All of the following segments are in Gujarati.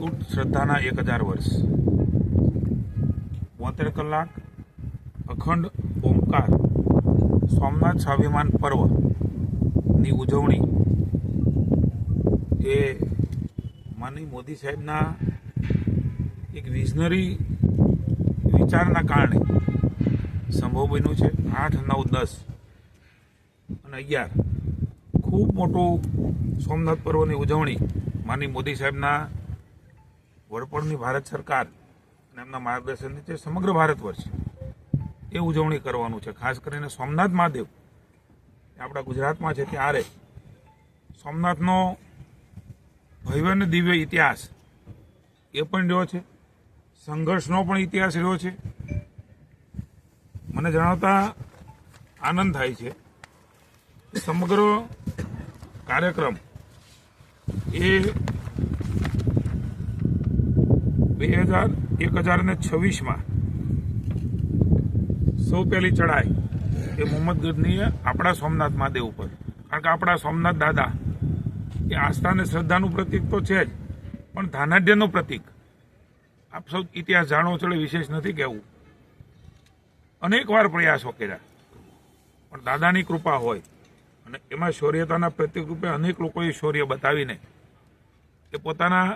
અતૂટ શ્રદ્ધાના એક હજાર વર્ષ. બોતેર કલાક, અખંડ ઓમકાર, સોમનાથ સ્વાભિમાન પર્વની ઉજવણી એ માનની મોદી સાહેબના એક વિઝનરી વિચારના કારણે સંભવ બન્યું છે. આઠ, નવ, દસ અને અગિયાર ખૂબ મોટું સોમનાથ પર્વની ઉજવણી માની મોદી સાહેબના વડપણની ભારત સરકાર અને એમના માર્ગદર્શન નીચે સમગ્ર ભારત વર્ષ એ ઉજવણી કરવાનું છે. ખાસ કરીને સોમનાથ મહાદેવ. આપણા ગુજરાતમાં છે ત્યારે સોમનાથનો ભવ્ય અને દિવ્ય ઇતિહાસ એ પણ રહ્યો છે. સંઘર્ષનો પણ ઇતિહાસ રહ્યો છે. મને જણાવતા આનંદ થાય છે સમગ્ર કાર્યક્રમ એ બે હજાર એક હજાર ને છવ્વીસમાં સૌ પહેલી ચડાઈ એ મોહમ્મદ ગઢનીએ આપણા સોમનાથ મહાદેવ ઉપર. કારણ કે આપણા સોમનાથ દાદા એ આસ્થા અને શ્રદ્ધાનું પ્રતીક તો છે જ, પણ ધાનાઢ્યનું પ્રતીક. આપ સૌ ઇતિહાસ જાણો છો વિશેષ નથી કહેવું. અનેક વાર પ્રયાસો કર્યા. પણ દાદાની કૃપા હોય અને એમાં શૌર્યતાના પ્રતિક રૂપે અનેક લોકોએ શૌર્ય બતાવીને એ પોતાના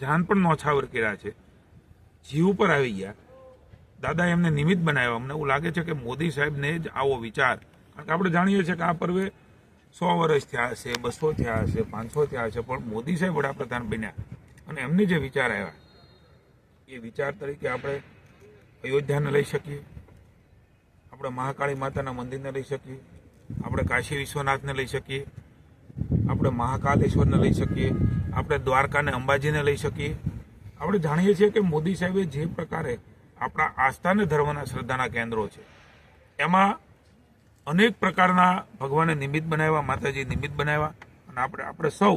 જાન પણ નોછાવર કર્યા છે. જીવ ઉપર આવી ગયા. દાદા એમને નિમિત્ત બનાવ્યા. અમને એવું લાગે છે કે મોદી સાહેબને જ આવો વિચાર. કારણ કે આપણે જાણીએ છીએ કે આ પર્વે સો વર્ષ થયા હશે, બસો થયા હશે, પાંચસો થયા હશે, પણ મોદી સાહેબ વડાપ્રધાન બન્યા. અને એમને જે વિચાર આવ્યા, એ વિચાર તરીકે આપણે અયોધ્યાને લઈ શકીએ. આપણે મહાકાળી માતાના મંદિરને લઈ શકીએ. આપણે કાશી વિશ્વનાથને લઈ શકીએ. આપણે મહાકાલેશ્વરને લઈ શકીએ, આપણે દ્વારકાને અંબાજીને લઈ શકીએ. આપણે જાણીએ છીએ કે મોદી સાહેબે જે પ્રકારે આપણા આસ્થા અને ધર્મના શ્રદ્ધાના કેન્દ્રો છે, એમાં અનેક પ્રકારના ભગવાને નિમિત્ત બનાવ્યા માતાજી નિમિત્ત બનાવ્યા. અને આપણે આપણે સૌ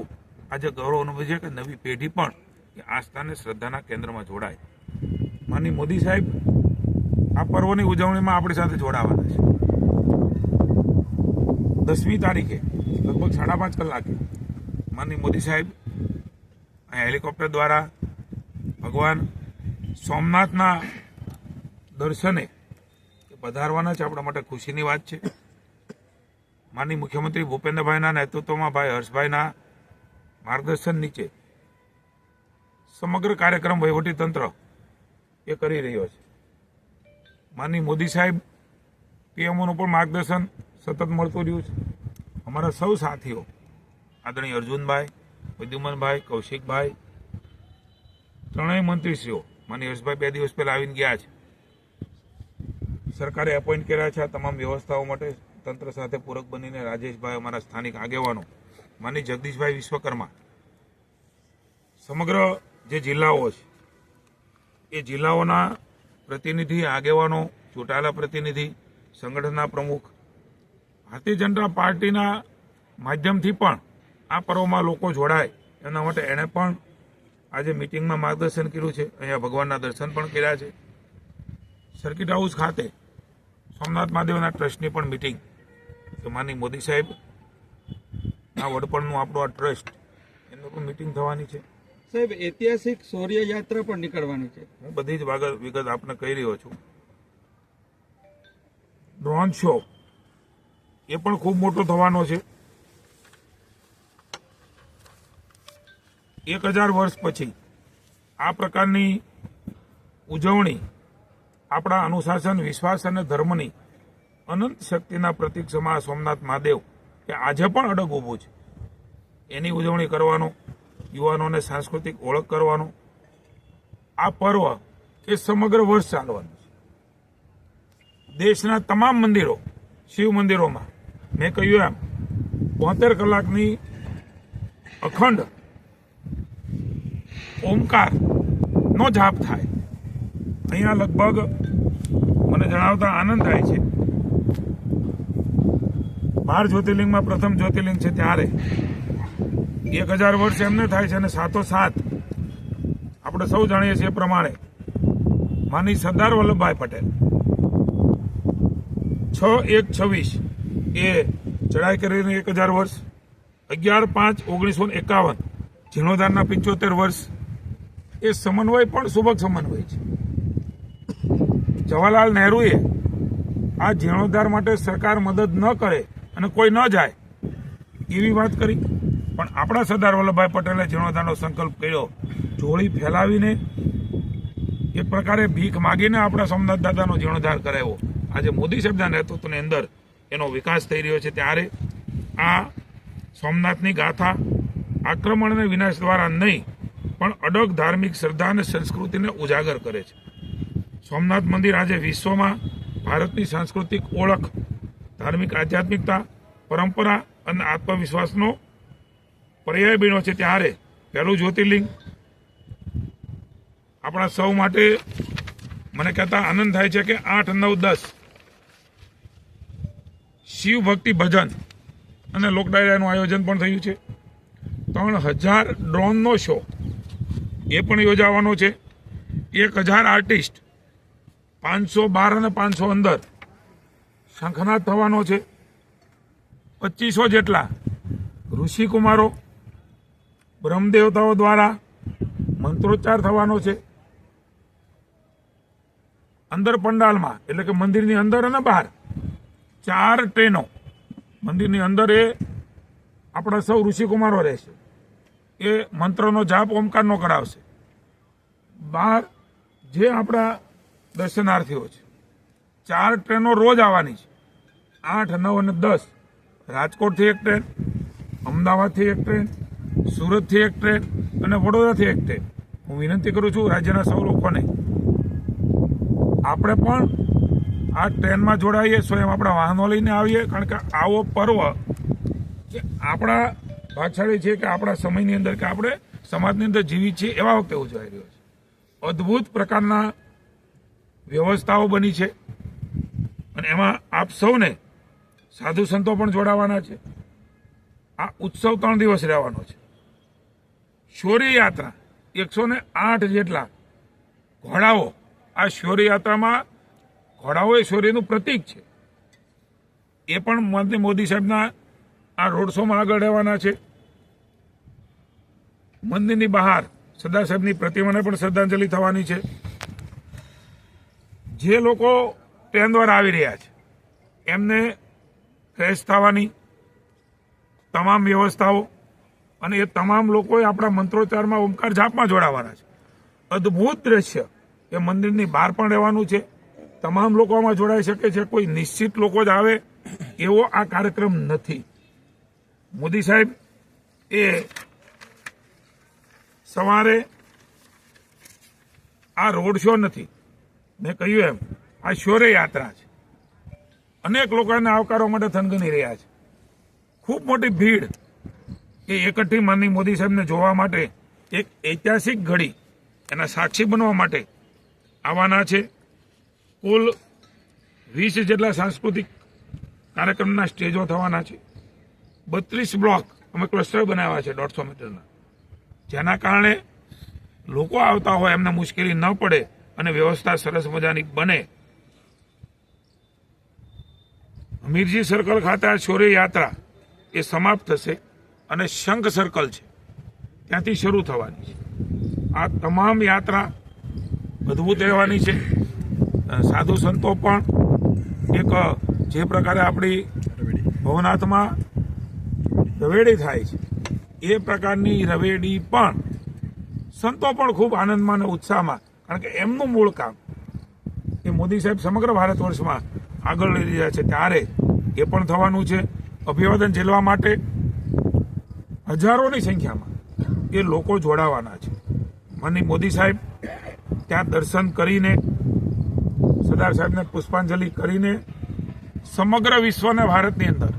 આજે ગૌરવ અનુભવીએ છે કે નવી પેઢી પણ એ આસ્થાને શ્રદ્ધાના કેન્દ્રમાં જોડાય. માની મોદી સાહેબ, આ પર્વની ઉજવણીમાં આપણી સાથે જોડાવાના છે. દસમી તારીખે, લગભગ સાડા પાંચ કલાકે માનની મોદી સાહેબ હેલિકોપ્ટર દ્વારા ભગવાન સોમનાથના દર્શને પધારવાના છે, આપણા માટે ખુશીની વાત છે. માનની મુખ્યમંત્રી ભૂપેન્દ્રભાઈના નેતૃત્વમાં ભાઈ હર્ષભાઈના માર્ગદર્શન નીચે સમગ્ર કાર્યક્રમ તંત્ર એ કરી રહ્યો છે. માનની મોદી સાહેબ પીએમઓનું પણ માર્ગદર્શન સતત મળતું રહ્યું છે. અમારા સૌ સાથીઓ, આદરણીય અર્જુનભાઈ વિદ્યુમનભાઈ કૌશિકભાઈ, ત્રણેય મંત્રીશ્રીઓ માની યશભાઈ બે દિવસ પહેલાં આવીને ગયા છે. સરકારે એપોઇન્ટ કર્યા છે આ તમામ વ્યવસ્થાઓ માટે તંત્ર સાથે પૂરક બનીને રાજેશભાઈ અમારા સ્થાનિક આગેવાનો, માની જગદીશભાઈ વિશ્વકર્મા. સમગ્ર જે જિલ્લાઓ છે, એ જિલ્લાઓના પ્રતિનિધિ, આગેવાનો, ચૂંટાયેલા પ્રતિનિધિ, સંગઠનના પ્રમુખ ભારતીય જનતા પાર્ટીના માધ્યમથી પણ આ પર્વમાં લોકો જોડાય. એના માટે એણે પણ આજે મિટિંગમાં માર્ગદર્શન કર્યું છે. અહીંયા ભગવાનના દર્શન પણ કર્યા છે. સર્કિટ હાઉસ ખાતે સોમનાથ મહાદેવના ટ્રસ્ટની પણ મિટિંગ. માની મોદી સાહેબ આ વડપણનું આપણું આ ટ્રસ્ટ એનું પણ મિટિંગ થવાની છે. સાહેબ ઐતિહાસિક શૌર્ય યાત્રા પણ નીકળવાની છે. હું બધી જ વિગત આપને કહી રહ્યો છું. ડ્રોન શો એ પણ ખૂબ મોટો થવાનો છે. એક હજાર વર્ષ પછી આ પ્રકારની ઉજવણી આપણા અનુશાસન, વિશ્વાસ અને ધર્મની અનંત શક્તિના પ્રતિક સમા સોમનાથ મહાદેવ કે આજે પણ અડગ ઊભું છે. એની ઉજવણી કરવાનો, યુવાનોને સાંસ્કૃતિક ઓળખ કરવાનો, આ પર્વ એ સમગ્ર વર્ષ ચાલવાનું છે. દેશના તમામ મંદિરો, શિવ મંદિરોમાં મેં કહ્યું એમ, બોતેર કલાકની અખંડ ઓમકાર નો જાપ થાય. અહીંયા લગભગ મને જણાવતા આનંદ થાય છે. બાર જ્યોતિર્લિંગમાં પ્રથમ જ્યોતિર્લિંગ છે ત્યારે. એક હજાર વર્ષ એમને થાય છે અને સાતો સાત આપણે સૌ જાણીએ છીએ પ્રમાણે માની સરદાર વલ્લભભાઈ પટેલ. છ એક છવ્વીસ એ ચડાઈ કરીને એક હજાર વર્ષ, અગિયાર પાંચ ઓગણીસો એકાવન જીર્ણોધારના પંચોતેર વર્ષ, એ સમન્વય પણ સુબક સમન્વય છે. જવાહરલાલ નહેરુએ આ જીર્ણોદ્ધાર માટે સરકાર મદદ ન કરે અને કોઈ ન જાય, એવી વાત કરી. પણ આપણા સરદાર વલ્લભભાઈ પટેલે જીર્ણોદ્ધારનો સંકલ્પ કર્યો. જોળી ફેલાવીને એક પ્રકારે ભીખ માગીને આપણા સોમનાથ દાદાનો જીર્ણોદ્ધાર કરાવ્યો. આજે મોદી સાહેબના નેતૃત્વની અંદર એનો વિકાસ થઈ રહ્યો છે ત્યારે આ સોમનાથની ગાથા આક્રમણ અને વિનાશ દ્વારા નહીં, પણ અડગ ધાર્મિક શ્રદ્ધા અને સંસ્કૃતિને ઉજાગર કરે છે. સોમનાથ મંદિર આજે વિશ્વમાં ભારતની સાંસ્કૃતિક ઓળખ, ધાર્મિક આધ્યાત્મિકતા, પરંપરા અને આત્મવિશ્વાસનો પર્યાય બન્યો છે ત્યારે પહેલું જ્યોતિર્લિંગ. આપણા સૌ માટે મને કહેતા આનંદ થાય છે કે આઠ, નવ, દસ શિવ ભક્તિ ભજન અને લોકડાયરાનું આયોજન પણ થયું છે. ત્રણ હજાર ડ્રોનનો શો એ પણ યોજાવાનો છે. એક હજાર આર્ટિસ્ટ પાંચસો બાર અને પાંચસો અંદર શંખનાદ થવાનો છે. પચીસો જેટલા ઋષિકુમારો, બ્રહ્મદેવતાઓ દ્વારા મંત્રોચ્ચાર થવાનો છે. અંદર પંડાલમાં, એટલે કે મંદિરની અંદર અને બહાર ચાર ટ્રેનો. મંદિરની અંદર એ આપણા સૌ ઋષિકુમારો રહેશે. એ મંત્રનો જાપ, ઓમકારનો કરાવશે. બહાર જે આપણા દર્શનાર્થીઓ છે. ચાર ટ્રેનો રોજ આવવાની છે. આઠ, નવ અને દસ. રાજકોટથી એક ટ્રેન, અમદાવાદથી એક ટ્રેન, સુરતથી એક ટ્રેન અને વડોદરાથી એક ટ્રેન. હું વિનંતી કરું છું રાજ્યના સૌ લોકોને. આપણે પણ આ ટ્રેનમાં જોડાઈએ સ્વયં આપણા વાહનો લઈને આવીએ. કારણ કે આવો પર્વ જે આપણા ભાગશાળી છે કે આપણા સમયની અંદર કે આપણે સમાજની અંદર જીવી છીએ, એવા વખતે ઉજવાઈ રહ્યો છે. અદ્ભુત પ્રકારના વ્યવસ્થાઓ બની છે. અને એમાં આપ સૌને સાધુ સંતો પણ જોડાવાના છે. આ ઉત્સવ ત્રણ દિવસ રહેવાનો છે. શૌર્ય યાત્રા એકસો ને આઠ જેટલા ઘોડાઓ આ શૌર્ય ઘોડાઓ એ પ્રતીક છે. એ પણ મોદી સાહેબના આ રોડ શોમાં આગળ રહેવાના છે. મંદિરની બહાર સરદાર સાહેબની પ્રતિમાને પણ શ્રદ્ધાંજલિ થવાની છે. જે લોકો ટ્રેન દ્વારા આવી રહ્યા છે, એમને ફ્રેશ થવાની તમામ વ્યવસ્થાઓ અને એ તમામ લોકોએ આપણા મંત્રોચ્ચારમાં ઓમકાર જાપમાં જોડાવાના છે. અદ્ભુત દ્રશ્ય એ મંદિરની બહાર પણ રહેવાનું છે. તમામ લોકો આમાં જોડાઈ શકે છે. કોઈ નિશ્ચિત લોકો જ આવે, એવો આ કાર્યક્રમ નથી. મોદી સાહેબ, એ સવારે આ રોડ શો નથી. મેં કહ્યું એમ, આ શૌર્ય યાત્રા છે. અનેક લોકોને આવકારવા માટે થનગની રહ્યા છે. ખૂબ મોટી ભીડ એ એકઠી માનની મોદી સાહેબને જોવા માટે એક ઐતિહાસિક ઘડી એના સાક્ષી બનવા માટે આવવાના છે. કુલ વીસ જેટલા સાંસ્કૃતિક કાર્યક્રમના સ્ટેજો થવાના છે. બત્રીસ બ્લોક અમે ક્લસ્ટર બનાવ્યા છે દોઢસો મીટરના. જેના કારણે લોકો આવતા હોય, એમને મુશ્કેલી ન પડે અને વ્યવસ્થા સરસ મજાની બને. હમીરજી સર્કલ ખાતે આ યાત્રા એ સમાપ્ત થશે અને શંખ સર્કલ છે. ત્યાંથી શરૂ થવાની છે. આ તમામ યાત્રા અદભુત રહેવાની છે. સાધુ સંતો પણ એક જે પ્રકારે આપણી ભવનાથમાં રવેડી થાય છે, એ પ્રકારની રવેડી પણ સંતો પણ ખૂબ આનંદમાં અને ઉત્સાહમાં, કારણ કે એમનું મૂળ કામ એ મોદી સાહેબ સમગ્ર ભારત વર્ષમાં આગળ લઈ રહ્યા છે. ત્યારે એ પણ થવાનું છે. અભિવાદન ઝીલવા માટે હજારોની સંખ્યામાં એ લોકો જોડાવાના છે. મને મોદી સાહેબ ત્યાં દર્શન કરીને સરદાર સાહેબને પુષ્પાંજલિ કરીને સમગ્ર વિશ્વને ભારતની અંદર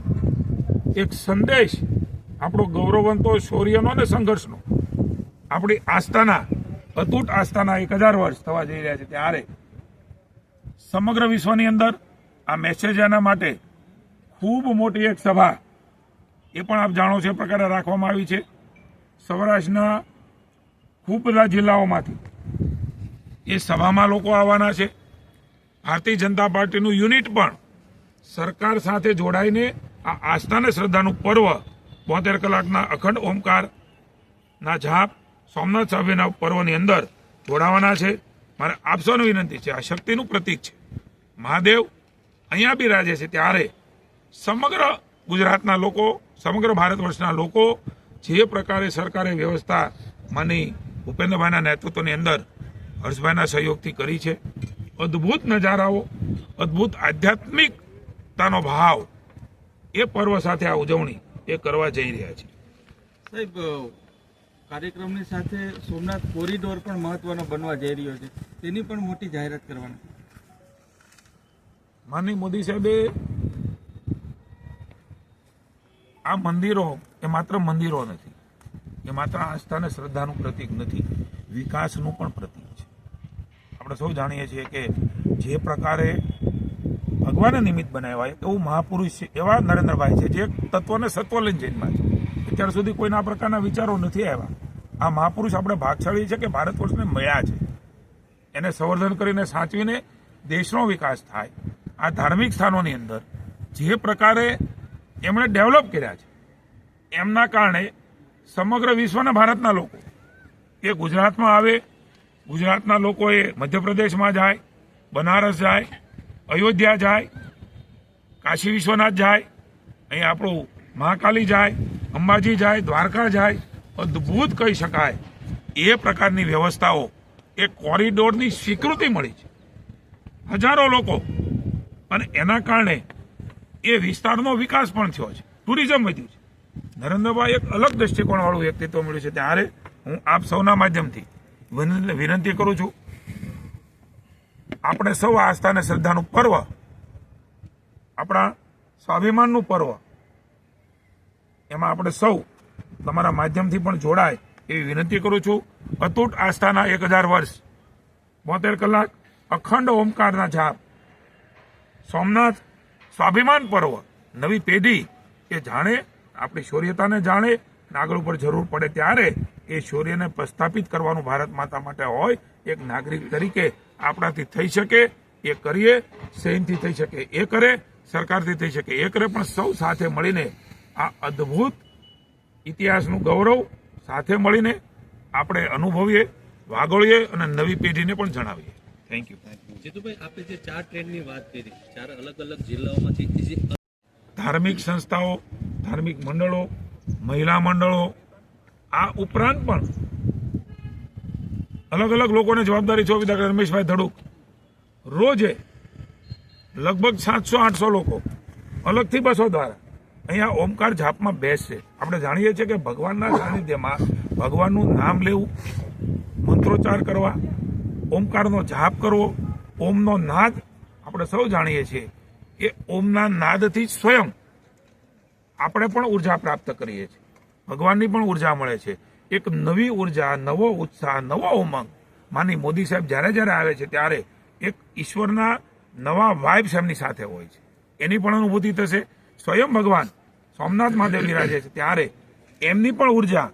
એક સંદેશ, આપણો ગૌરવવંતો શૌર્યનો અને સંઘર્ષનો, આપણી આસ્થાના, અતૂટ આસ્થાના એક હજાર વર્ષ થવા જઈ રહ્યા છે ત્યારે સમગ્ર વિશ્વની અંદર આ મેસેજ એના માટે ખૂબ મોટી એક સભા એ પણ આપ જાણો છો એ પ્રકારે રાખવામાં આવી છે. સૌરાષ્ટ્રના ખૂબ બધા જિલ્લાઓમાંથી એ સભામાં લોકો આવવાના છે. ભારતીય જનતા પાર્ટીનું યુનિટ પણ સરકાર સાથે જોડાઈને આ આસ્થા અને શ્રદ્ધાનું પર્વ બોતેર કલાકના અખંડ ઓમકારના જાપ સોમનાથ સાહેબના પર્વની અંદર જોડાવાના છે. મારે આપ વિનંતી છે, આ શક્તિનું પ્રતીક છે. મહાદેવ અહીંયા બી રાજે છે ત્યારે સમગ્ર ગુજરાતના લોકો, સમગ્ર ભારત વર્ષના લોકો જે પ્રકારે સરકારે વ્યવસ્થા માની ભૂપેન્દ્રભાઈના નેતૃત્વની અંદર હર્ષભાઈના સહયોગથી કરી છે. અદ્ભુત નજારાઓ અદ્ભુત આધ્યાત્મિકતાનો ભાવ એ પર્વ સાથે આ ઉજવણી એ કરવા જઈ રહ્યા છે સાહેબ કાર્યક્રમની સાથે સોમનાથ કોરિડોર પણ મહત્વનો બનવા જઈ રહ્યો છે. તેની પણ મોટી જાહેરાત કરવાની. માનની મોદી સાહેબે આ મંદિરો એ માત્ર મંદિરો નથી એ માત્ર આસ્થા અને શ્રદ્ધાનું પ્રતીક નથી વિકાસનું પણ પ્રતીક છે. આપણે સૌ જાણીએ છીએ કે જે પ્રકારે ભગવાને નિમિત્ત બનાવ્યા હોય એવું મહાપુરુષ છે એવા નરેન્દ્રભાઈ છે, જે તત્વને સત્વ લઈને જૈનમાં છે. અત્યાર સુધી કોઈના આ પ્રકારના વિચારો નથી આવ્યા. આ મહાપુરુષ આપણે ભાગશાળી છે કે ભારત વર્ષને મળ્યા છે. એને સંવર્ધન કરીને સાચવીને દેશનો વિકાસ થાય. આ ધાર્મિક સ્થાનોની અંદર જે પ્રકારે એમણે ડેવલપ કર્યા છે, એમના કારણે સમગ્ર વિશ્વના ભારતના લોકો એ ગુજરાતમાં આવે ગુજરાતના લોકોએ મધ્યપ્રદેશમાં જાય, બનારસ જાય, અયોધ્યા જાય, કાશી વિશ્વનાથ જાય, અહીં આપણું મહાકાલી જાય, અંબાજી જાય, દ્વારકા જાય, અદ્ભુત કહી શકાય. એ પ્રકારની વ્યવસ્થાઓ, એ કોરિડોરની સ્વીકૃતિ મળી છે. હજારો લોકો. અને એના કારણે એ વિસ્તારનો વિકાસ પણ થયો છે. ટુરિઝમ વધ્યું છે. નરેન્દ્રભાઈ એક અલગ દ્રષ્ટિકોણવાળું વ્યક્તિત્વ મળ્યું છે. ત્યારે હું આપ સૌના માધ્યમથી વિનંતી કરું છું. આપણે સૌ આસ્થા અને શ્રદ્ધાનું પર્વ, આપણા સ્વાભિમાનનું પર્વ, એમાં આપણે સૌ તમારા માધ્યમથી પણ જોડાય એવી વિનંતી કરું છું. અતૂટ આસ્થાના એક હજાર વર્ષ, બોતેર કલાક અખંડ ઓમકારના જાપ સોમનાથ સ્વાભિમાન પર્વ, નવી પેઢી એ જાણે, આપણી શૌર્યતાને જાણે આગળ ઉપર જરૂર પડે ત્યારે એ શૌર્યને પ્રસ્થાપિત કરવાનું ભારત માતા માટે હોય એક નાગરિક તરીકે આપણાથી થઈ શકે એ કરીએ સૈનથી થઈ શકે એ કરે સરકારથી થઈ શકે એ કરે પણ સૌ સાથે મળીને આ અદ્ભુત ઇતિહાસનું ગૌરવ સાથે મળીને આપણે અનુભવીએ વાગોળીએ અને નવી પેઢીને પણ જણાવીએ. થેન્ક યુ જીતુભાઈ આપે જે ચાર ટ્રેનની વાત કરી ચાર અલગ અલગ જિલ્લાઓમાંથી ધાર્મિક સંસ્થાઓ ધાર્મિક મંડળો મહિલા મંડળો આ ઉપરાંત પણ અલગ અલગ લોકોને જવાબદારી સોંપી દાખલા રમેશભાઈ ધડુક. રોજે લગભગ સાતસો, આઠસો લોકો, અલગથી બસો દ્વારા અહીંયા ઓમકાર જાપમાં બેસશે. આપણે જાણીએ છીએ કે ભગવાનના સાનિધ્યમાં ભગવાનનું નામ લેવું, મંત્રોચ્ચાર કરવા, ઓમકારનો જાપ કરવો, ઓમનો નાદ, આપણે સૌ જાણીએ છીએ એ ઓમના નાદથી સ્વયં આપણે પણ ઊર્જા પ્રાપ્ત કરીએ છીએ. ભગવાનની પણ ઊર્જા મળે છે. એક નવી ઊર્જા, નવો ઉત્સાહ, નવો ઉમંગ. માની મોદી સાહેબ જ્યારે જ્યારે આવે છે ત્યારે એક ઈશ્વરના નવા વાઇબ્સ એમની સાથે હોય છે. એની પણ અનુભૂતિ થશે. સ્વયં ભગવાન સોમનાથ મહાદેવ બિરાજે છે. ત્યારે એમની પણ ઊર્જા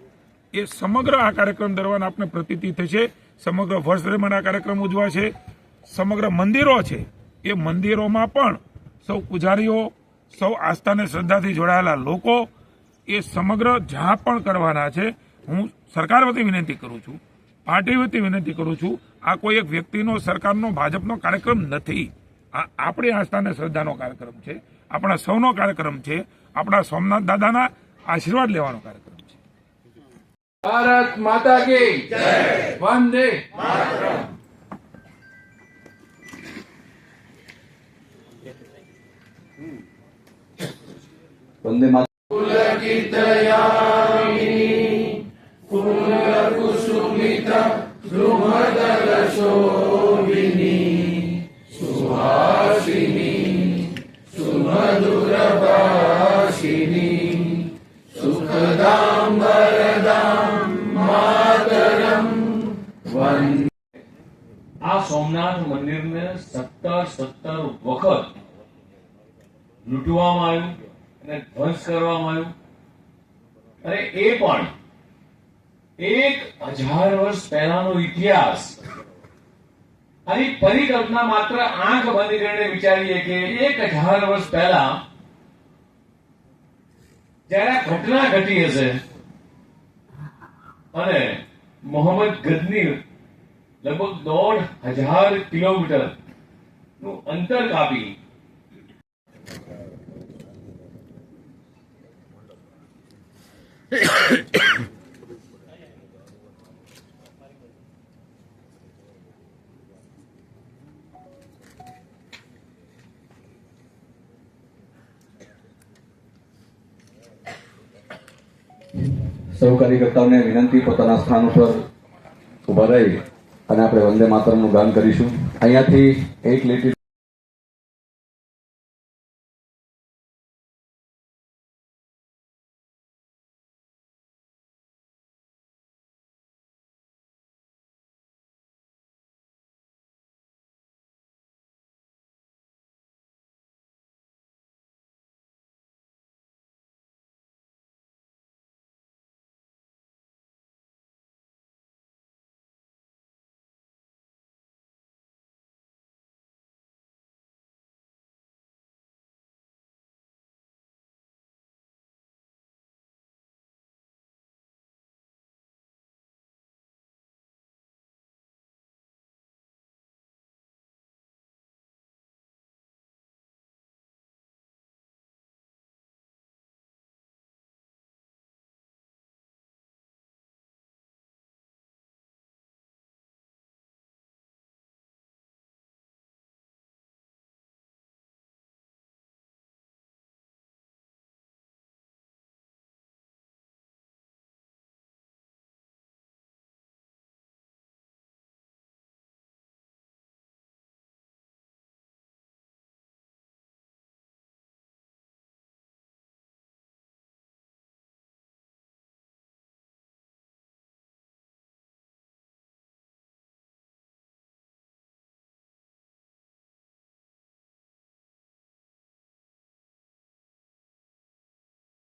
એ સમગ્ર આ કાર્યક્રમ દરમિયાન આપને પ્રતીતિ થશે. સમગ્ર વર્ષ દરમિયાન આ કાર્યક્રમ ઉજવાશે. સમગ્ર મંદિરો છે. એ મંદિરોમાં પણ સૌ પૂજારીઓ, સૌ આસ્થાને શ્રદ્ધાથી જોડાયેલા લોકો એ સમગ્ર જ્યાં પણ કરવાના છે. હું સરકાર વતી વિનંતી કરું છું પાર્ટી વતી વિનંતી કરું છું આ કોઈ એક વ્યક્તિનો સરકારનો ભાજપનો કાર્યક્રમ નથી. આ આપણી આસ્થા અને શ્રદ્ધાનો કાર્યક્રમ છે આપણા સૌનો કાર્યક્રમ છે આપણા સોમનાથ દાદાના આશીર્વાદ લેવાનો કાર્યક્રમ છે. ભારત માતા કી વંદે વંદે આ સોમનાથ મંદિરને સત્તર સત્તર વખત લૂંટવામાં આવ્યું અને ધ્વંસ કરવામાં આવ્યું. અને એ પણ. એક હજાર વર્ષ પહેલાનો ઇતિહાસ. આની પરિકલ્પના માત્ર આંખ બંધ કરીને વિચારીએ કે એક હજાર વર્ષ પહેલા જ્યારે ઘટના ઘટી હશે અને મોહમ્મદ ગદની લગભગ દોઢ હજાર કિલોમીટરનું અંતર કાપી સૌ કાર્યકર્તાઓને વિનંતી, પોતાના સ્થાન ઉપર ઊભા રહી અને આપણે વંદે માતરમનું ગાન કરીશું. અહીંયાથી એક લીટી